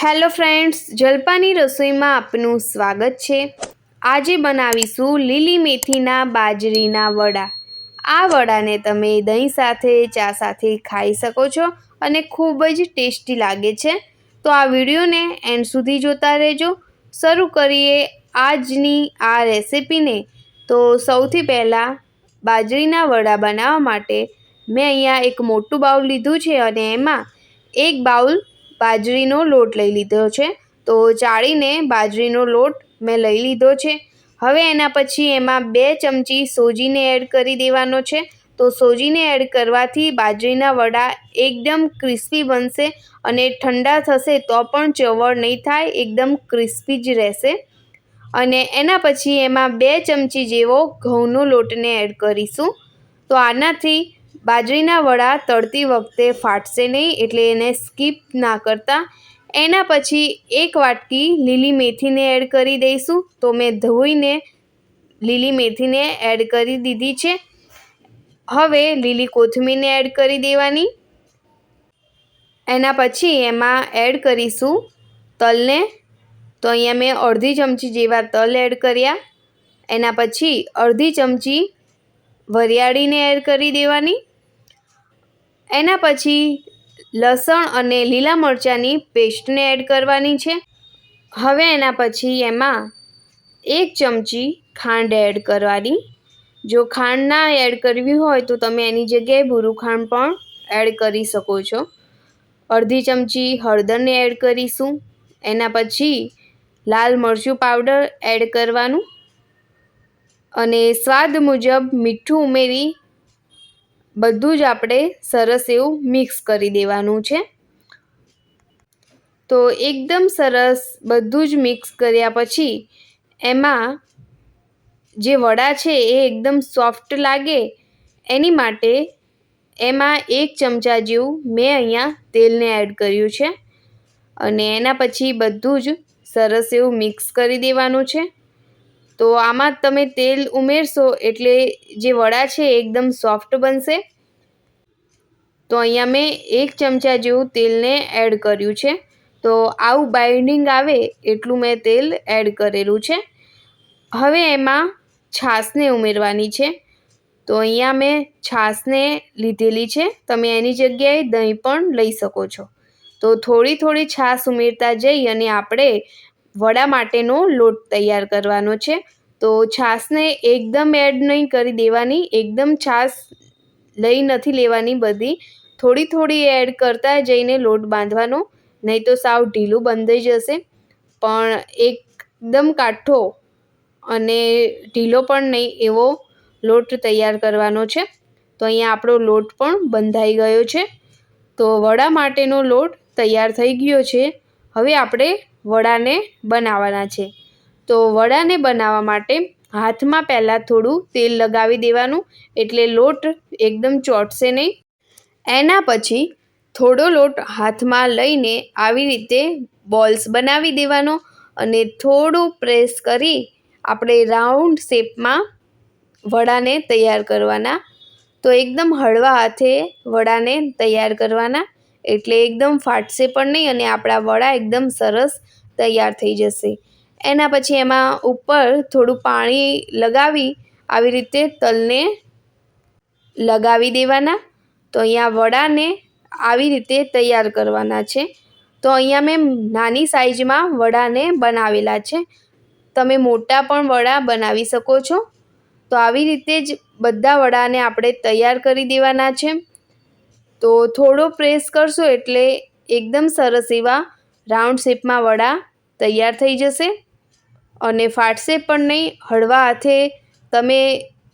Hello friends, જલપાની રસોઈમાં આપનું સ્વાગત છે. આજે બનાવીશું લીલી મેથીના બાજરીના વડા. આ વડાને તમે દહીં સાથે, ચા સાથે ખાઈ શકો છો અને ખૂબ જ ટેસ્ટી લાગે છે. તો આ વિડીયોને એન્ડ સુધી જોતા રહેજો. શરૂ કરીએ આજની આ રેસિપીને. તો સૌથી પહેલાં બાજરીના વડા બનાવવા માટે મેં અહીંયા એક મોટું બાઉલ લીધું છે અને એમાં એક બાઉલ બાજરીનો લોટ લઈ લીધો છે. તો ચાળીને બાજરીનો લોટ મેં લઈ લીધો છે. હવે એના પછી એમાં બે ચમચી સોજીને એડ કરી દેવાનો છે. તો સોજીને એડ કરવાથી બાજરીના વડા એકદમ ક્રિસ્પી બનશે અને ઠંડા થશે તો પણ ચવળ નહીં થાય, એકદમ ક્રિસ્પી જ રહેશે. અને એના પછી એમાં બે ચમચી જેવો ઘઉંનો લોટને એડ કરીશું. તો આનાથી બાજરીના વડા તળતી વખતે ફાટશે નહીં એટલે એને સ્કીપ ના કરતા. એના પછી એક વાટકી લીલી મેથીને એડ કરી દઈશું. તો મેં ધોઈને લીલી મેથીને એડ કરી દીધી છે. હવે લીલી કોથમીરને એડ કરી દેવાની. એના પછી એમાં એડ કરીશું તલને. તો અહીંયા મેં અડધી ચમચી જેવા તલ એડ કર્યા. એના પછી અડધી ચમચી વરિયાળીને એડ કરી દેવાની. એના પછી લસણ અને લીલા મરચાંની પેસ્ટને એડ કરવાની છે. હવે એના પછી એમાં એક ચમચી ખાંડ એડ કરવાની. જો ખાંડ ના એડ કરવી હોય તો તમે એની જગ્યાએ ભૂરું ખાંડ પણ એડ કરી શકો છો. અડધી ચમચી હળદરને એડ કરીશું. એના પછી લાલ મરચું પાવડર એડ કરવાનું. અને સ્વાદ મુજબ મીઠું ઉમેરી બધું જ આપણે સરસ એવું મિક્સ કરી દેવાનું છે. તો એકદમ સરસ બધું જ મિક્સ કર્યા પછી એમાં જે વડા છે એ એકદમ સોફ્ટ લાગે. એની માટે એમાં એક ચમચા જેવું મેં અહીંયા તેલને એડ કર્યું છે. અને એના પછી બધું જ સરસ એવું મિક્સ કરી દેવાનું છે. તો આમાં તમે તેલ ઉમેરશો એટલે જે વડા છે એકદમ સોફ્ટ બનશે. તો અહીંયા મેં એક ચમચા જેવું તેલને એડ કર્યું છે. તો આવું બાઇન્ડિંગ આવે એટલું મેં તેલ એડ કરેલું છે. હવે એમાં છાશને ઉમેરવાની છે. તો અહીંયા મેં છાશને લીધેલી છે. તમે એની જગ્યાએ દહીં પણ લઈ શકો છો. તો થોડી થોડી છાશ ઉમેરતા જઈ અને આપણે વડા માટેનો લોટ તૈયાર કરવાનો છે. તો છાશને એકદમ એડ નહીં કરી દેવાની, એકદમ છાશ લઈ નથી લેવાની બધી. થોડી થોડી એડ કરતા જઈને લોટ બાંધવાનો, નહીં તો સાવ ઢીલું બંધાઈ જશે. પણ એકદમ કાઠો અને ઢીલો પણ નહીં એવો લોટ તૈયાર કરવાનો છે. તો અહીંયા આપણો લોટ પણ બંધાઈ ગયો છે. તો વડા માટેનો લોટ તૈયાર થઈ ગયો છે. હવે આપણે વડાને બનાવવાના છે. તો વડાને બનાવવા માટે હાથમાં પહેલાં થોડું તેલ લગાવી દેવાનું, એટલે લોટ એકદમ ચોંટશે નહીં. એના પછી થોડો લોટ હાથમાં લઈને આવી રીતે બોલ્સ બનાવી દેવાનો અને થોડું પ્રેસ કરી આપણે રાઉન્ડ શેપમાં વડાને તૈયાર કરવાના. તો એકદમ હળવા હાથે વડાને તૈયાર કરવાના. એટલે એકદમ ફાટશે પણ નહીં અને આપણા વડા એકદમ સરસ તૈયાર થઈ જશે. એના પછી એમાં ઉપર થોડું પાણી લગાવી આવી રીતે તલને લગાવી દેવાના. તો અહીંયા વડાને આવી રીતે તૈયાર કરવાના છે. તો અહીંયા મેં નાની સાઈઝમાં વડાને બનાવેલા છે. તમે મોટા પણ વડા બનાવી શકો છો. તો આવી રીતે જ બધા વડાને આપણે તૈયાર કરી દેવાના છે. તો થોડો પ્રેસ કરશો એટલે એકદમ સરસ એવા રાઉન્ડ શેપમાં વડા તૈયાર થઈ જશે. અને ફાટશે પણ નહીં, હળવા હાથે તમે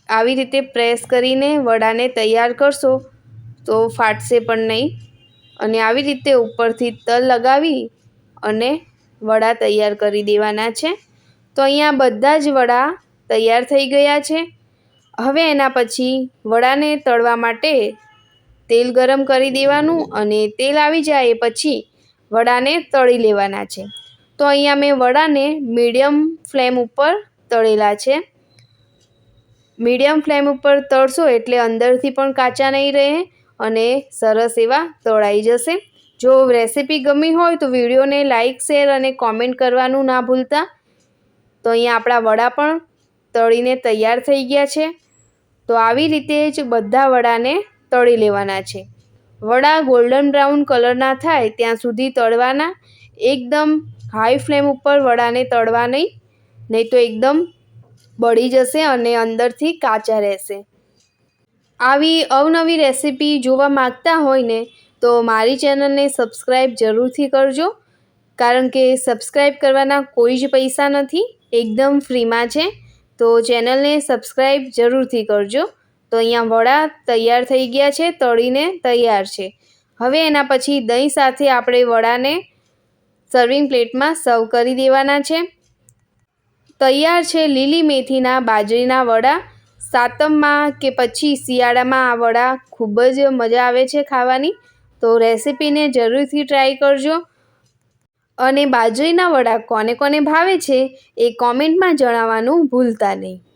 આવી રીતે પ્રેસ કરીને વડાને તૈયાર કરશો તો ફાટશે પણ નહીં. અને આવી રીતે ઉપરથી તલ લગાવી અને વડા તૈયાર કરી દેવાના છે. તો અહીંયા બધા જ વડા તૈયાર થઈ ગયા છે. હવે એના પછી વડાને તળવા માટે તેલ ગરમ કરી દેવાનું અને તેલ આવી જાય પછી વડાને તળી લેવાના છે. તો અહીંયા મેં વડાને મીડિયમ ફ્લેમ ઉપર તળેલા છે. મીડિયમ ફ્લેમ ઉપર તળશો એટલે અંદરથી પણ કાચા નહીં રહે અને સરસ એવા તળાઈ જશે. જો રેસીપી ગમી હોય તો વિડીયોને લાઇક શેર અને કોમેન્ટ કરવાનું ના ભૂલતા. તો અહીંયા આપણા વડા પણ તળીને તૈયાર થઈ ગયા છે. તો આવી રીતે જ બધા વડાને તળી લેવાના છે. વડા ગોલ્ડન બ્રાઉન કલરના થાય ત્યાં સુધી તળવાના. એકદમ હાઈ ફ્લેમ ઉપર વડાને તળવા નહીં નહીં તો એકદમ બળી જશે અને અંદરથી કાચા રહેશે. આવી અવનવી રેસીપી જોવા માગતા હોય ને તો મારી ચેનલને સબસ્ક્રાઈબ જરૂરથી કરજો. કારણ કે સબસ્ક્રાઈબ કરવાના કોઈ જ પૈસા નથી, એકદમ ફ્રીમાં છે. તો ચેનલને સબસ્ક્રાઈબ જરૂરથી કરજો. તો અહીંયા વડા તૈયાર થઈ ગયા છે, તળીને તૈયાર છે. હવે એના પછી દહીં સાથે આપણે વડાને સર્વિંગ પ્લેટમાં સર્વ કરી દેવાના છે. તૈયાર છે લીલી મેથીના બાજરીના વડા. સાતમમાં કે પછી શિયાળામાં આ વડા ખૂબ જ મજા આવે છે ખાવાની. તો રેસીપીને જરૂરથી ટ્રાય કરજો. અને બાજરીના વડા કોને કોને ભાવે છે એ કોમેન્ટમાં જણાવવાનું ભૂલતા નહીં.